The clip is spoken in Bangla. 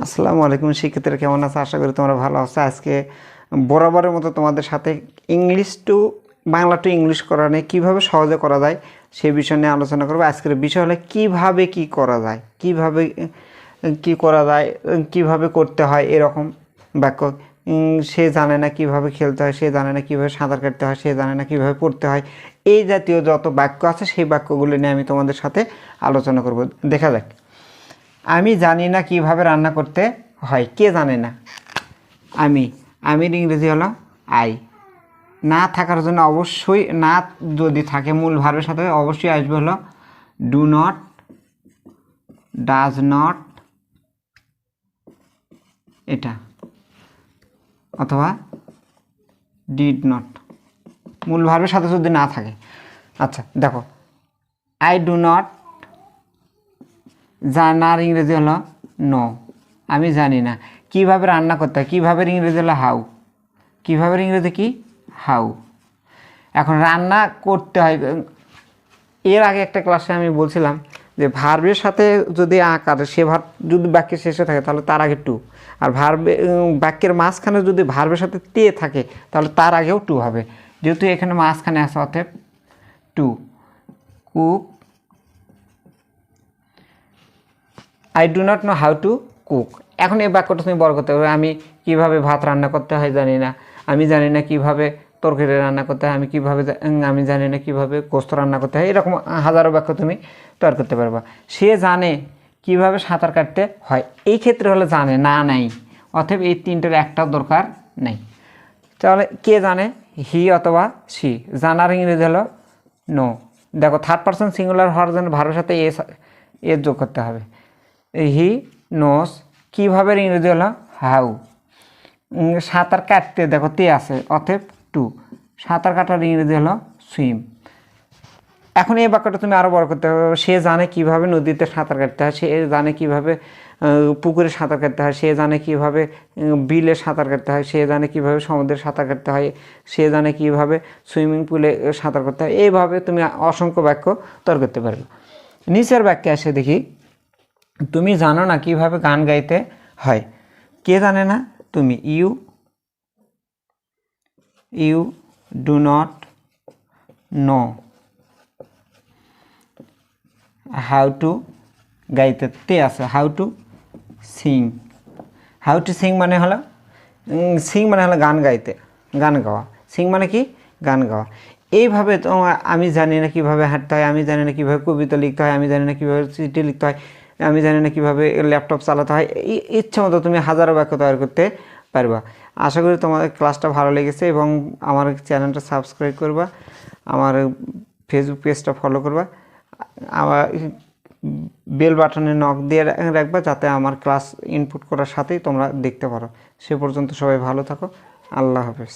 আসসালামু আলাইকুম, শিক্ষার্থীরা কেমন আছে? আশা করি তোমরা ভালো আছো। আজকে বরাবরের মতো তোমাদের সাথে English to Bangla to English করা নিয়ে কীভাবে সহজে করা যায় সে বিষয় নিয়ে আলোচনা করব। আজকের বিষয় হলো কীভাবে কি করা যায়, কীভাবে, কি করা যায়, কীভাবে করতে হয় এরকম বাক্য। সে জানে না কীভাবে খেলতে হয়, সে জানে না কীভাবে সাঁতার কাটতে হয়, সে জানে না কীভাবে পড়তে হয়। এই জাতীয় যত বাক্য আছে সেই বাক্যগুলো নিয়ে আমি তোমাদের সাথে আলোচনা করব। দেখা যাক। আমি জানি না কীভাবে রান্না করতে হয়। কে জানে না? আমি, আমির ইংরেজি হলো আই। না থাকার জন্য অবশ্যই না যদি থাকে মূল ভার্বের সাথে, অবশ্যই আসবে হলো ডু নট ডাজ নট এটা। অথবা ডিড নট মূল ভার্বের সাথে যদি না থাকে। আচ্ছা দেখো। আই ডু নট জানার ইংরেজি হলো নো আমি জানি না। কীভাবে রান্না করতে হয়? কীভাবে ইংরেজি হলো হাউ কীভাবে ইংরেজি কি? হাউ এখন রান্না করতে হয় এর আগে একটা ক্লাসে আমি বলছিলাম যে ভার্বের সাথে যদি আকার, সে ভার যদি বাক্যের শেষে থাকে তাহলে তার আগে টু আর ভার্বে বাক্যের মাঝখানে যদি ভার্বের সাথে তে থাকে তাহলে তার আগেও টু হবে। যেহেতু এখানে মাঝখানে আছে অতএব to cook I do not know how to cook এখন এই বাক্যটা তুমি বড় করতে হবে আমি কীভাবে ভাত রান্না করতে হয় জানি না। আমি জানি না কীভাবে তরকারি রান্না করতে হয়। আমি কীভাবে আমি জানি না কীভাবে গোস্ত রান্না করতে হয়। এরকম হাজারো বাক্য তুমি তৈরি করতে পারবা। সে জানে কীভাবে সাঁতার কাটতে হয়। এই ক্ষেত্রে হলে জানে না, নাই। অতএব এই তিনটের একটাও দরকার নেই। তাহলে কে জানে? হি অথবা সি। জানার ইংরেজি হলো নো দেখো থার্ড পার্সন সিঙ্গুলার হওয়ার জন্য ভারতের সাথে এ যোগ করতে হবে। হি, নোস, কীভাবে ইংরেজি হলো হাউ। সাঁতার কাটতে দেখো, তে আছে, অতএব টু। সাঁতার কাটার ইংরেজি হলো সুইম এখন এই বাক্যটা তুমি আরও বড় করতে হবে। সে জানে কীভাবে নদীতে সাঁতার কাটতে হয়, সে জানে কীভাবে পুকুরে সাঁতার কাটতে হয়, সে জানে কীভাবে বিলে সাঁতার কাটতে হয়, সে জানে কীভাবে সমুদ্রে সাঁতার কাটতে হয়, সে জানে কীভাবে সুইমিং পুলে সাঁতার করতে হয়। এইভাবে তুমি অসংখ্য বাক্য তৈরি করতে পারবে। নিচের বাক্যে আসে দেখি। তুমি জানো না কীভাবে গান গাইতে হয়? কে জানে না? তুমি, you you do not know how to গাইতে তে আছে how to sing how to sing মানে হলো সিং মানে হলো গান গাইতে, গান গাওয়া। সিং মানে কি? গান গাওয়া। এইভাবে তোমার আমি জানি না কীভাবে হাঁটতে হয়, আমি জানি না কীভাবে কবিতা লিখতে হয়, আমি জানি না কীভাবে চিঠি লিখতে হয়। আমি জানি না কীভাবে ল্যাপটপ চালাতে হয়। ইচ্ছে মতো তুমি হাজারো বাক্য তৈরি করতে পারবা। আশা করি তোমাদের ক্লাসটা ভালো লেগেছে এবং আমার চ্যানেলটা সাবস্ক্রাইব করবা, আমার ফেসবুক পেজটা ফলো করবা, আমার বেল বাটনে নক দিয়ে রাখবা যাতে আমার ক্লাস ইনপুট করার সাথেই তোমরা দেখতে পারো। সে পর্যন্ত সবাই ভালো থাকো। আল্লাহ হাফেজ।